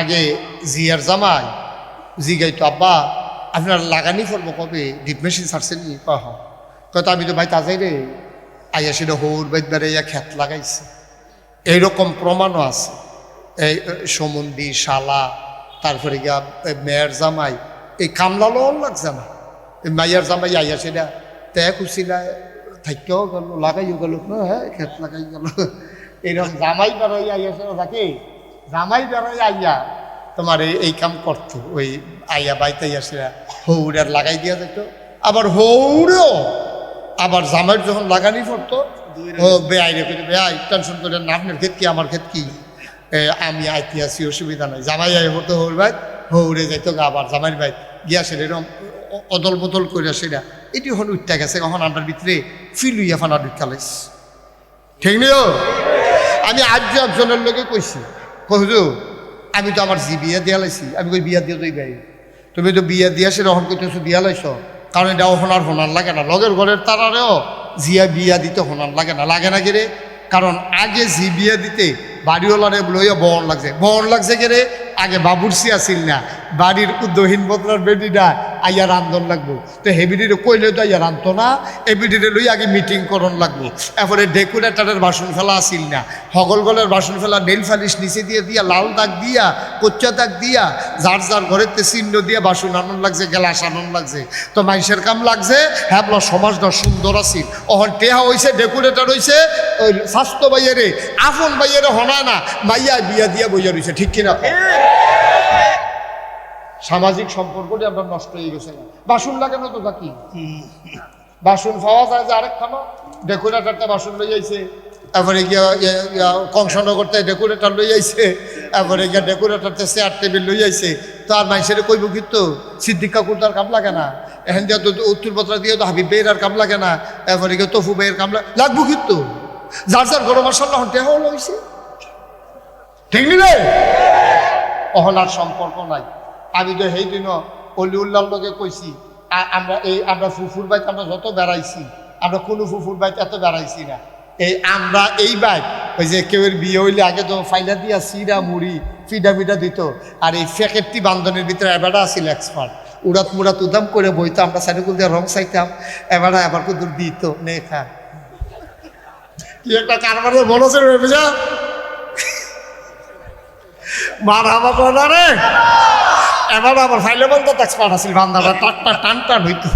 আগে জিয়ার জামাই, জিগাই তো আব্বা, আপনার লাগানি ফলবো কবে? ডিপ মেশিন ছাড়ছেন নি? কহ কত আমি তো ভাই তাজাই রে, আইয়া সেটা হৌর বাইত বেড়ে ইয়া খেত লাগাইছে। এইরকম প্রমাণও আছে। এই সমন্দি শালা, তারপরে গিয়া মেয়ের জামাই, এই কামলা লোন লাগছে না। মাইয়ার জামাই আইয়া সেটা তে খুশিলা থাকেও গেল, লাগাইও গেল হ্যাঁ খেত লাগাই গেল। এইরকম জামাই বেড়াই আইয়া সেটা থাকে। জামাই বেড়াই আইয়া তোমার এই এই কাম করতো ওই আইয়া বাইতে সেটা হৌড়ার লাগাই দিয়া যেত আবার হৌড়েও আবার জামাইয়ের যখন লাগানি পড়তো ও বেআই রে করে বেআই টেনশন করে না আপনার ক্ষেত কি আমার ক্ষেত কি? আমি আইতে আসি অসুবিধা নাই। জামাই আই পড়তো হৌর ভাই হৌরে যাইতো গা আবার জামাইয়ের ভাই গিয়া এরকম অদল বদল করে সেটা এটি হল উঠতে গেছে কখন আন্ডার ভিতরে ফিল হইয়া ফানার ঢুকালাইস ঠিক নিও আমি আজ একজনের লোকে কইছি কহজু আমি তো আমার জি বিয়া দিয়া লাইছি, আমি কই বিয়া দিয়ে তুই গাই তুমি তো বিয়া দিয়া সে রহন করতেছো, দিয়া লাইছ। কারণ এটা হোনার হোনার লাগে না। লগের ঘরের তারারেও জিয়া বিয়া দিতে হোনার লাগে না। লাগে না গেরে কারণ আগে জি বিয়া দিতে বাড়িওয়ালারে লইয়া বহন লাগছে। বহন লাগছে গেরে আগে বাবুরসি আসিল না। বাড়ির দহিন বদলার বেডিটা আইয়া রান্ধন লাগবো। তো হেবিডিরে কইলে তো আইয়া রান্ধতো না এবিডিরে লই আগে মিটিং করন লাগবো। এরপরে ডেকুরেটারের বাসন ফেলা আসিল না। হগলগলের বাসন ফেলা নেল ফালিশ নিচে দিয়ে দিয়া, লাল দাগ দিয়া, কচ্চা দাগ দিয়া, যার যার ঘরের তে চিহ্ন দিয়া বাসন আনন লাগছে, গেলাস আনন লাগছে। তো মাইসের কাম লাগছে হ্যাঁ সমাজটা সুন্দর আছিল। অহন টেহা হইছে ডেকুরেটার হইছে, ওই স্বাস্থ্য বাইয়ারে আপন বাইয়ারে হনা না, মাইয়া বিয়া দিয়া বইয়া রইছে, ঠিক কিনা? সামাজিক সম্পর্কটি আমরা নষ্ট হয়ে গেছে। বাসন লাগানো তো বাকি বাসন পাওয়া যায় যে আরেকখানা ডেকোরেটারটা বাসন লই আইছে। তারপরে গিয়া কংসনগরতে ডেকোরেটার লই আইছে। তারপরে গিয়া ডেকোরেটারতে চেয়ার টেবিল লই আইছে। তো আর মাইসের কইব কিন্তু সিদ্দিক কাকুর তার কাম লাগে না। এখন দিয়া তো উত্তর পত্রা দিয়ে তো হাবিব বেয়ের আর কাম লাগে না। তারপরে গিয়ে তফু বেয়ের কাম লাগে লাগবো কিন্তু যার যার গরম মশলা হন টেহাও লইছে ঠিক নিলে অহলার সম্পর্ক নাই। আমি তো সেই দিনও অলি উল্লার লগে কইছি আমরা এই আমরা ফুফুর বাইত আমরা যত বেড়াইছি আমরা কোনো ফুফুর বাইত এত বেড়াইছি না। এই আমরা এই বাইক ওই যে কেউ বিয়ে হইলে আগে তো ফাইলা দিয়া সিরা মুড়ি ফিডা ফিডা দিত, আর এই ফ্যাকেটটি বান্ধনের ভিতরে এবারটা আসছিল এক্সপার্ট উড়াত মুড়াত উদাম করে বইতো, আমরা সাইডকুল দিয়ে রং চাইতাম এবারটা এবার কুদুর দিত, নে খা। কি একটা কারবারে বড় ছিল বুঝা মার করা রে এবার আবার ফাইলে বলতো টাটটা টান টান হইতো।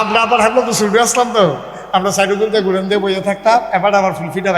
আমরা আবার তো আসলাম তো। আমরা সাইডুকুল দিয়ে ঘুরেন দিয়ে বইয়ে থাকতাম, এবার ফুলফিটা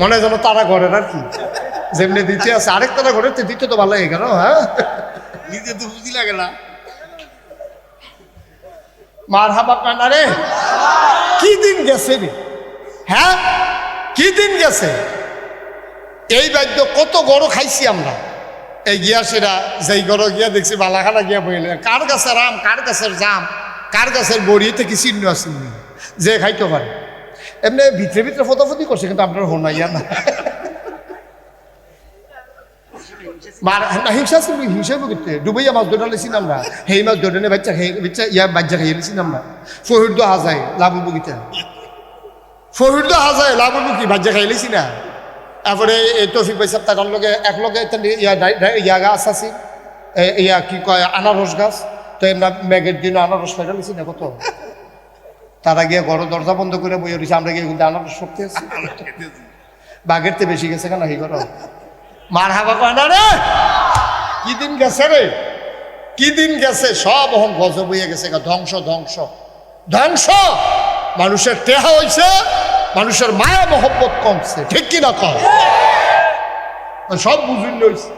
মনে যেন তারা ঘরের আর কি। যেমনি দিতে আছে, আরেক তারা ঘরের তো দিতে তো ভালো হয়ে গেল হ্যাঁ? নিজে তো বুঝি লাগে না। মার হাবা কানা রে। কি দিন গেছে রে? হ্যাঁ? কি দিন গেছে? এই বাদ্য কত গরু খাইছি আমরা। এই গিয়া সেরা যেই গরু গিয়া দেখছি, বালাখানা গিয়া বইলে কার গাছের আম, কার গাছের জাম, কার গাছের বড়িতে কি চিহ্ন আছে? যে খাইতে পারে। এমনি ভিতরে ভিতরে ফটোফটি করছে, কিন্তু আপনার হোনাইয়া না। না, হিংসা ছিল হিংসা করতে ডুবাইয়া মাছ ধরে লেছি আমরা সেই মাছ ধরে নে বাচ্চা খাই বাচ্চা ইয়া বাচ্চা খাইয়ে লেছি আমরা ফহির তো হাজায় লাভ বগিতা। ফহির তো হাজায় লাভ কি বাচ্চা খাই লেছি না তারপরে এই তফিক ভাই সাহেব তার লগে এক লগে ইয়া গাছ আছে। ইয়া কি কয় আনারস গাছ। তো আমরা মেঘের দিন আনারস খাইটা লেছি না কত তারা গিয়ে ঘর দরজা বন্ধ করে বইয়ে রয়েছে আমরা গিয়ে কিন্তু আনারস শক্তি আছে। বাঘের তো বেশি গেছে কেন এই করো? মার হাবা কয় না রে কি দিন গেছে রে? কি দিন গেছে? সব এখন গজব হয়ে গেছে ধ্বংস ধ্বংস। ধ্বংস! মানুষের টেহা হয়েছে মানুষের মায়া, মহব্বত কমছে। ঠিক কি না কম সব বুঝিন হয়েছে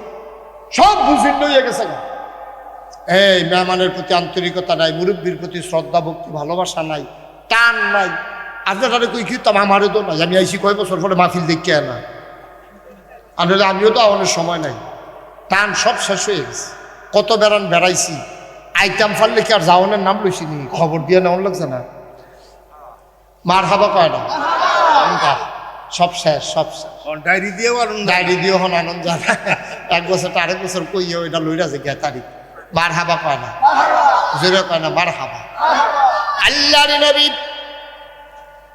সব বুঝিন হয়ে গেছে। এই মেহমানের প্রতি আন্তরিকতা নাই, মুরব্বীর প্রতি শ্রদ্ধা, ভক্তি, ভালোবাসা নাই, টান নাই। আপনারা কই কি তো আমারও তো নাই। আমি আইসি কয় বছর পরে মাহফিল দেখি না। আর আমিও তো আমাদের সময় নাই। টান সব শেষ হয়ে গেছে। কত বেড়ান বেড়াইছি। আইটাম ফাললে কি আর যাওয়ানের নাম লইছি নি? খবর দিয়ে নেওয়ার লাগছে না। মার হাবা কয় না? সব শেষ সব শেষ। ডায়েরি দিয়েও আনন্দ ডায়েরি দিয়ে হন আনন্দ এক বছর আরেক বছর কইয়া ওইটা লইরা যে গিয়া তারিখ। মার হাবা কয় না? জোরে কয় না মার হাবা আল্লাহর নবী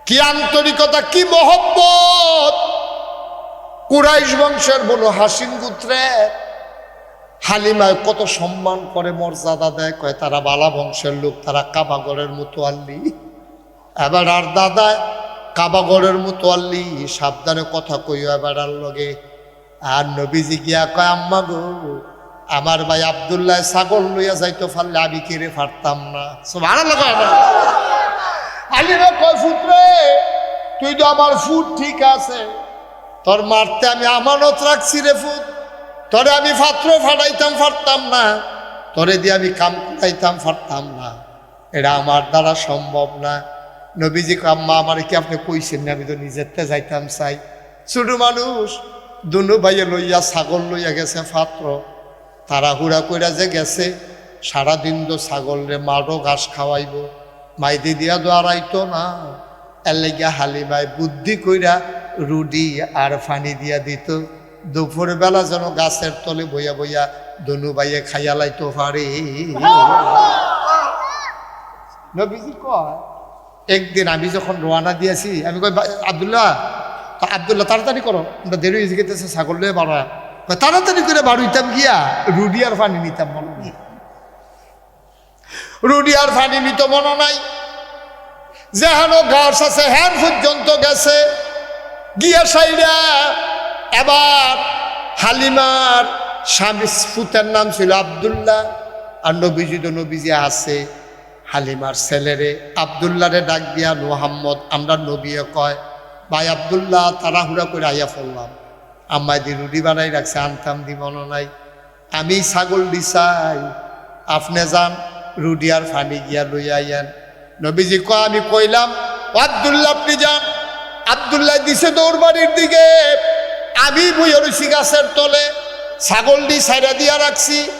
কি আন্তরিকতা কি মহব্বত। কুরাইশ বংশের বলো হাসিন গুত্রের হালিমায় কত সম্মান করে মর্যাদা দেয় কয় তারা বালা বংশের লোক তারা কাবাগরের মতো আল্লি এবার আর দাদা কাবাগরের মতো আল্লি, সাবধানে কথা কইও এবার আর লগে। আর নবীজি গিয়া কয়, আম্মা গো, আমার ভাই আবদুল্লাহ ছাগল লইয়া যাইতো পারলে আমি কেড়ে পারতাম না। ভালো লাগে কয় ফুটরে তুই তো আমার ফুট ঠিক আছে। তোর মারতে আমি আমানত রাখছি রে ফুট। তোরে আমি পাত্র ফাটাইতাম পারতাম না। তোরে দিয়ে আমি কাম করাইতাম পারতাম না। এটা আমার দ্বারা সম্ভব না। নবীজি আম্মা আমার কি আপনি কইছেন না? আমি তো নিজেরতে যাইতাম চাই। ছোট মানুষ দুনু ভাইয়ে লইয়া ছাগল লইয়া গেছে পাত্র তাড়াহুড়া কইরা যে গেছে সারাদিন তো ছাগল রে মারো ঘাস খাওয়াইব। মাইদি দিয়া দোয়ারাইতো না। এর লেগিয়া হালিমায় বুদ্ধি কইরা রুডি আর ফানি দিয়া দিত। দুপুর বেলা যেন গাছের তলে বইয়া বইয়া দনু বাইয়ে খাইয়া লাইতো পারে। নবীজি কয় একদিন আমি যখন রোয়ানা দিয়েছি, আমি কই আবদুল্লাহ, তা আব্দুল্লাহ, তাড়াতাড়ি করো, আমরা দেরি হয়ে গেতেছে ছাগল লয়ে বাড়া তাড়াতাড়ি করে বাড়ুইতাম গিয়া রুডি আর পানি নিতাম, মনে নেই। রুডি আর পানি নিত, মনে নাই। যেহেন গাছ আছে হ্যান পর্যন্ত গেছে। গিয়া সাইরা এবার হালিমার স্বামী ফুতের নাম ছিল আবদুল্লাহ, আর নবীজি তো নবীজি আছে। হালিমার ছেলেরে আবদুল্লারে ডাক দিয়া মোহাম্মদ আমরা নবীয়ে কয়, ভাই আবদুল্লাহ, তাড়াহুড়া করে আইয়া পড়লাম আম্মাই দি রুটি বানাই রাখছে, আনতাম দি মনে নাই। আমি ছাগল দিছাই, আপনি যান রুডি আর ফানি গিয়া লইয়া আইয়ান। নবীজি কয়, আমি কইলাম, "ও আবদুল্লাহ, আপনি যান। আবদুল্লাহ দিছে দৌড় বাড়ির দিকে। আমি রইছি গাছের তলে ছাগল দি সাইডা দিয়া রাখছি।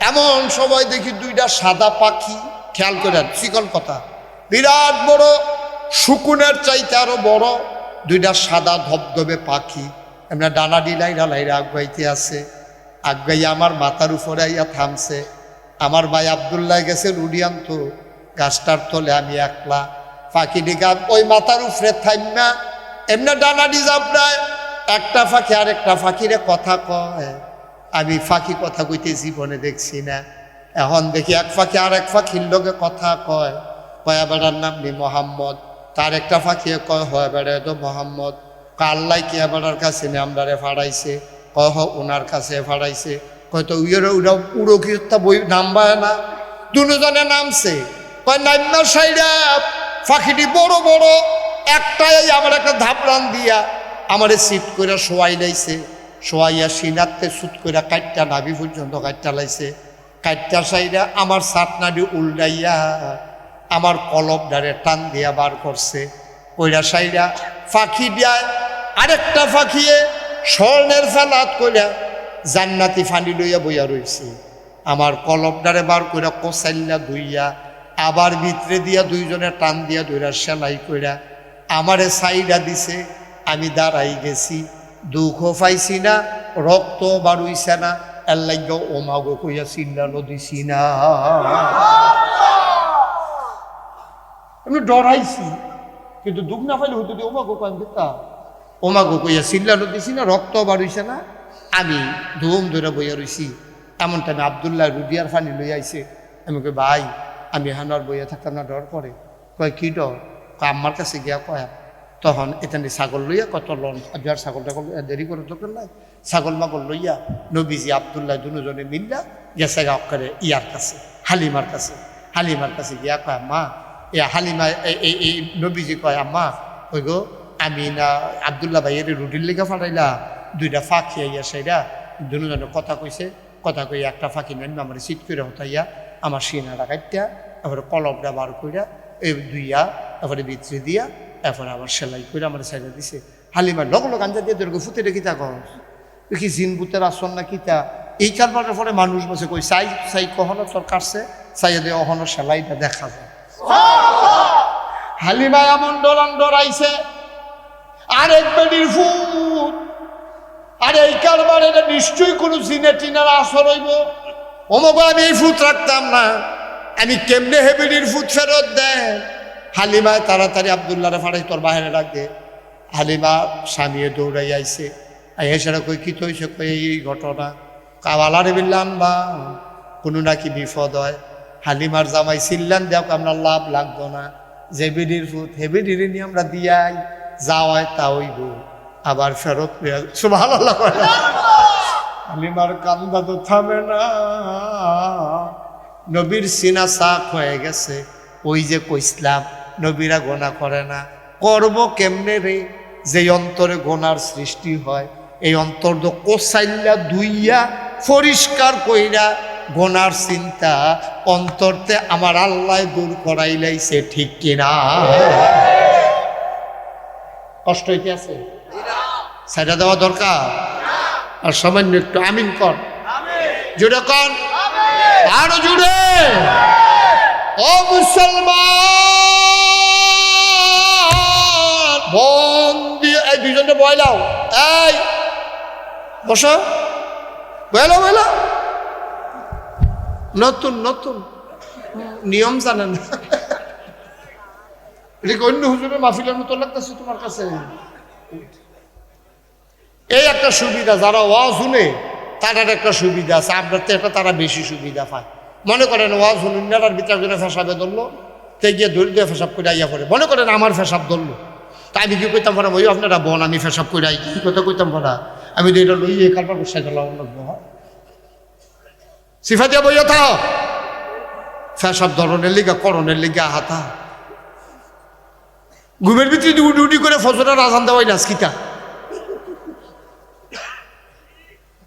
এমন সময় দেখি দুইটা সাদা পাখি খেয়াল করে চিকন কথা। বিরাট বড়, শুকুনের চাইতে আরও বড়, দুইটা সাদা ধবধবে পাখি। এমনি ডানা ডিলাইরা লাইরা আগুয়াইতে আছে। আগুয়াই আমার মাথার উপরে আইয়া থামছে। আমার ভাই আবদুল্লাহ গেছে রুডিয়ান তো, গাছটার তলে আমি একলা। পাখি ডিগা ওই মাথার উপরে থাইমা এমনি ডানা ডি যাবড়ায় একটা ফাঁকি আর একটা ফাঁকিরে কথা কয়। আমি ফাঁকি কথা কইতে জীবনে দেখছি না। এখন দেখি এক ফাঁকি আর এক ফাঁকির লোকে কথা কয়। কয়া বেড়ার নাম নি মোহাম্মদ। তার একটা ফাঁকি কয়, হয় বেড়ায় তো মোহাম্মদ। কাল্লাই কিয়া বেড়ার কাছে নে আমরা রে ফাড়াইছে? কয়, হ ওনার কাছে ফাড়াইছে। কয়, তো উইয়ের উড়া উড়ো কি তা বই নামবায় না? দুজনে নামছে। কয় নাম্য সাইডা ফাঁকিটি বড় বড়। একটাই আমার একটা ধাপড়ান দিয়া আমারে সিট করে শোয়াই লাইছে। শোয়াইয়া সিনাতে সুত করে কাটটা নাভি পর্যন্ত কাটটা লাইছে। কাটটা সাইডা আমার সাতনাডি উল্টাইয়া আমার কলব ডারে টান দিয়া বার করছে। ওইরা সাইডা ফাঁকি দেয় আরেকটা ফাঁকিয়ে স্বর্ণের ফেলাত কইরা জান্নাতি ফানি লইয়া বইয়া রইছে। আমার কলবডারে বার কইরা কোসাইল্লা ধুইয়া আবার ভিতরে দিয়া দুইজনে টান দিয়া ধইরা সেলাই কইরা আমারে সাইডা দিছে, আমি দাঁড়াই গেছি। দুঃখ পাইছি না রক্ত বাড়ুইছে না। এর লাগে ওমাগো কইয়া চিল্লানো দিছি না আমি ডরাইছি, কিন্তু দুঃখ না পাইলে হতো ওমাগো কয় দিতা। ওমাগো কইয়া চিল্লানো দিছি না রক্ত বাড়ুইছে না, আমি ধুম ধরে বইয়া রইছি। এমন টাইমে আবদুল্লাহ রুদিয়ার ফানি লই আইছে। আমি কই, ভাই, আমি হানার বইয়া থাকতাম না, ডর করে। কয়, কি ডর? আমার কাছে গিয়া কয়া তখন এখানে ছাগল লইয়া কত লন আর ছাগল টাগল দেরি করে দরকার নাই। ছাগল মাগল লইয়া নবীজি আবদুল্লাহ দুজনে মিল্লা গেছে গা ইয়ার কাছে, হালিমার কাছে। হালিমার কাছে গিয়া কয় মা এ হালিমা এই- নবীজি কয়, আম্মা, ওই গো, আমি না আবদুল্লাহ ভাইয়ের রুটির লেগে ফাটাইলা দুইটা ফাঁকি আইয়া সেইটা দুজনে কথা কইছে। কথা কই একটা ফাঁকি নেন আমার সিট করে হতাইয়া আমার সিনাটা কাটিয়া তারপরে কলমটা বার কইরা এই দুইয়া তারপরে বিত্রি দিয়া তারপরে আবার সেলাই করে আমার সাইডে দিছে। হালিমার লগ লগ আঞ্জা দিয়ে তোর ফুটে রেখে তা কি জিন বুতের আসন না কিতা এই কারবারের পরে মানুষ বসে কই সাই সাই কখনো তোর কাটছে? সাইয়া দিয়ে অহনো সেলাইটা দেখা যায়। হালিমা এমন ডরান ডরাইছে, আরেক বেডির ফুট, আর এই কারবার এটা নিশ্চয়ই কোনো জিনে টিনার আসর হইব। অমুক আমি এই ফুট রাখতাম না, আমি কেমনে হেবিডির ফুট ফেরত দেন হালিমায় তাড়াতাড়ি আবদুল্লাহরে ফাড়াই তোর বাহিরে দে। হালিমা স্বামীয়ে দৌড়াই আইয়া সেটা কই, কি তৈছে কই, এই ঘটনা। কাওয়ালারে বিল্লাম বা কোনো নাকি বিপদ হয়। হালিমার জামাই চিল্লান দেখ আমরা লাভ লাগতো না। যে বিডির ফুট হে বিডির নিয়ে আমরা দিয়াই, যাওয়ায় তা হইব। আবার ফেরত সুভাল হালিমার কান্দা তো থামে না। নবীর সিনা সাক হয়ে গেছে। ওই যে কইসলাম নবীরা গোনা করে না। করব কেমনে রে? যে অন্তরে গোনার সৃষ্টি হয়, এই অন্তর তো কোসাইল্লা দুইয়া পরিষ্কার কইরা গোনার চিন্তা অন্তরতে আমার আল্লাহ দূর করাইলাইছে ঠিক কিনা? কষ্ট হইতে আছে? সেটা দেওয়া দরকার? আর সামান্য একটু আমিন কর। জুড়ে কর। আরও জুড়ে। ও মুসলমান! মন দিয়ে এই দুজনটা বয়লাও এই, বসো। বয়লাও বয়লাও নতুন নতুন। নিয়ম জানেন না। এটা অন্য হুজুরের মাহফিলের মতো লাগতেছে তোমার কাছে। এই একটা সুবিধা, যারা ওয়াজ শুনে, তাদের একটা সুবিধা আছে। আপনার তো একটা তারা বেশি সুবিধা পায়। মনে করেন ওয়াজ শুনুন নেটার ভিতরে জন্য ফেসাবে ধরলো, তে গিয়ে ধরে দিয়ে ফেসাব করে আইয়া পড়ে। মনে করেন আমার ফেসাব ধরলো। তা আমি কি কইতাম পারা ওই আপনারা বোন আমি ফেসব করে আই কি কথা কইতাম পারা আমি তো এটা লইয়ে কারবার বসে গেলাম সিফা দিয়া বইয়া থাক ফেসাব ধরনের লিগা করণের লিগা হাতা। ঘুমের ভিতরে উডি উডি করে ফজরের আজান দেওয়াই নাচ কিতা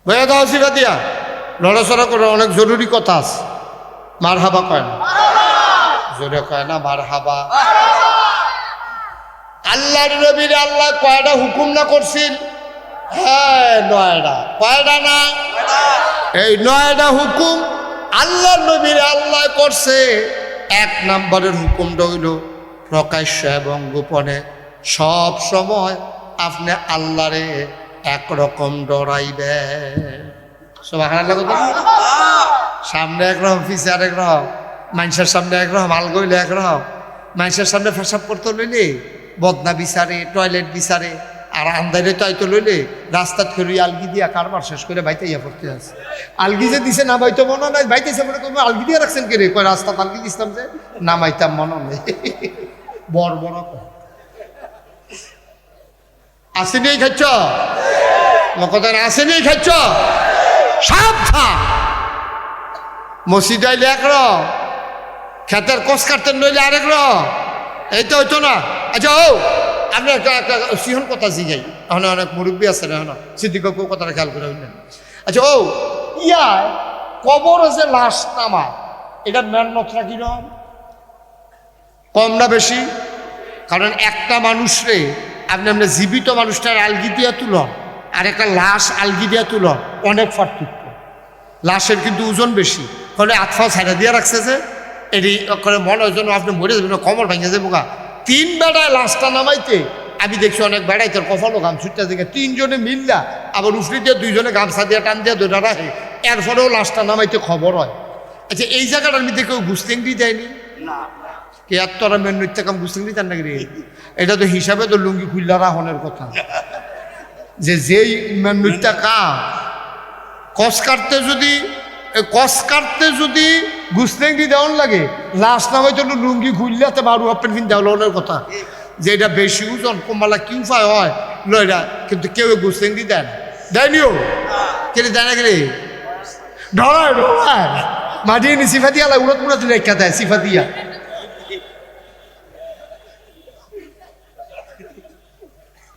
বইয়া দাও সিফা দিয়া। লড়াচড়া করে অনেক জরুরি কথা আছে। মার হাবা কয় না? জোরে কয় না মার হাবা আল্লাহর নবীর আল্লাহ কয়টা হুকুম না করছিল? হ্যাঁ না? এই হুকুম আল্লাহর নবীর আল্লাহ করছে। এক নম্বরের হুকুমটা হইল প্রকাশ্য এবং গোপনে। সব সময় আপনি আল্লাহরে একরকম ডরাইবে সামনে একরকম, পিছে আরেক রকম মানুষের সামনে একরকম আল গইলে একরকম। মানুষের সামনে ফেসাব করতে লইলে বদনা বিচারে, টয়লেট বিচারে। আর আন্দারে তো লইলে রাস্তাত করে আলগি দিয়া কারবার শেষ করে বাইতে ইয়া পড়তে আছে। আলগি যে দিছে না বাইতো মনে নাই, বাইতেছে মনে করব আলগি দিয়ে রাখছেন কে রে কয়, রাস্তাত আলগি দিছিলাম যে নামাইতাম মনে নেই। বড় বড় কয়। আসেনি খাচ্ছ কথা আসেনি খাচ্ছ সাবধান মসজিদ আইলে এক রকম খেতের কোষ কাটতে নইলে আরেক রকম এই তো হইতো না। আচ্ছা ও, আপনি একটা একটা সিহন কথা জিগাই। ওখানে অনেক মুরব্বী আছে না, এখন সিদ্দিক কথাটা খেয়াল করে হইলেন। আচ্ছা ও ইয়া কবর যে লাশ নামা, এটা মেহনতটা কীরকম কম না বেশি? কারণ একটা মানুষরে আপনি আপনি জীবিত মানুষটার আলগি দিয়া তুলন আর একটা লাশ আলগি দিয়া তুলন অনেক পার্থক্য। লাশের কিন্তু ওজন বেশি ফলে আতফা ছাড়া দিয়ে রাখছে যে, এটি করে মনে হয় আপনি মরে যাবেন কমর ভেঙে যাব গা। তিন বেড়ায় লাশটা নামাইতে। আমি দেখছি অনেক বেড়াই তোর কফলও গাম ছুটতে দেখে তিনজনে মিললা আবার উফরি দিয়ে দুইজনে গামছা দিয়ে টান দিয়ে দুটা রাখে। এরপরেও লাশটা নামাইতে খবর হয়। আচ্ছা এই জায়গাটার মধ্যে কেউ গুস্তেঙ্গি দেয়নি? কে এত তোরা মেন নৃত্য কাম গুস্তেঙ্গি দেন নাকি এটা তো হিসাবে তো লুঙ্গি খুললা রাহনের কথা। যে যেই নৃত্য কাম কস কাটতে যদি কস কাটতে যদি গুস্তেঙ্গি দেওয়ান লাগে লাস্ট নামে তো লুঙ্গি খুললে মারু আপেন ফিন দেওয়ানোর কথা। যে এটা বেশি ওজন, কমালা কি উপায় হয়, লয়রা, কিন্তু কেউ গুস্তেঙ্গি দেন দেয়নিও কেটে দেয় না কেটে? ঢড়ায় ঢড়ায় মাঝে নি সিফা দিয়া উড়ত মুড়ত রেখা দেয়, সিফা দিয়া।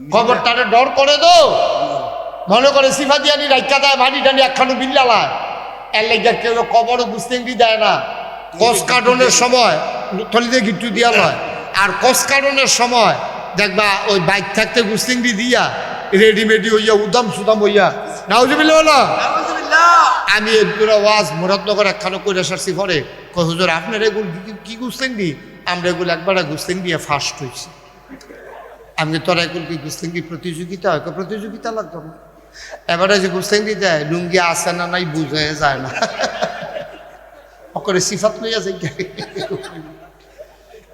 খবর তারে ডর করে তো। মনে করে সিফা দিয়ানি রাইকা দেয় ভানি টানি একখানো বিল্লালা এর লেগে কেউ কবরও বুঝতেঙ্গি দেয় না। কস কাটনের সময় থলিতে গিট্টু দিয়া লয়। আর কস কাটনের সময় দেখবা ওই বাইক থাকতে গুস্তিংডি দিয়া রেডিমেডি হইয়া উদাম সুদাম হইয়া। নাউজুবিল্লা বলো আমি এদুরা ওয়াজ মুরাদনগর একখানো করে সারছি পরে। কই হুজুর আপনার এগুলো কি- কি আমরা এগুলো একবারে গুস্তেঙ্গি ফার্স্ট হয়েছি আমি তোরা এগুলো কি গুস্তেঙ্গি প্রতিযোগিতা? হয় প্রতিযোগিতা লাগতো না এবারে যে গুস্তেঙ্গি দেয় লুঙ্গি আসে না নাই, বুঝে যায় না। অকরে সিফাত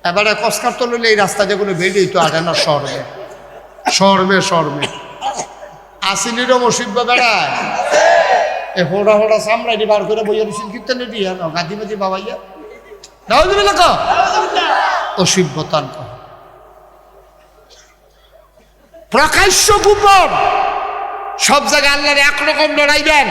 এবারে কসকার এই রাস্তা যেগুলো বেরিয়ে তো না বেড়ায়। এ হোড়া হোড়া সামলাই বার করে বইয়া দিছিল কীর্তন দিয়ে না গাদি বাবাইয়া কহ। প্রকাশ্য গোপন সব জায়গায় আল্লাহর একরকম লড়াইবেন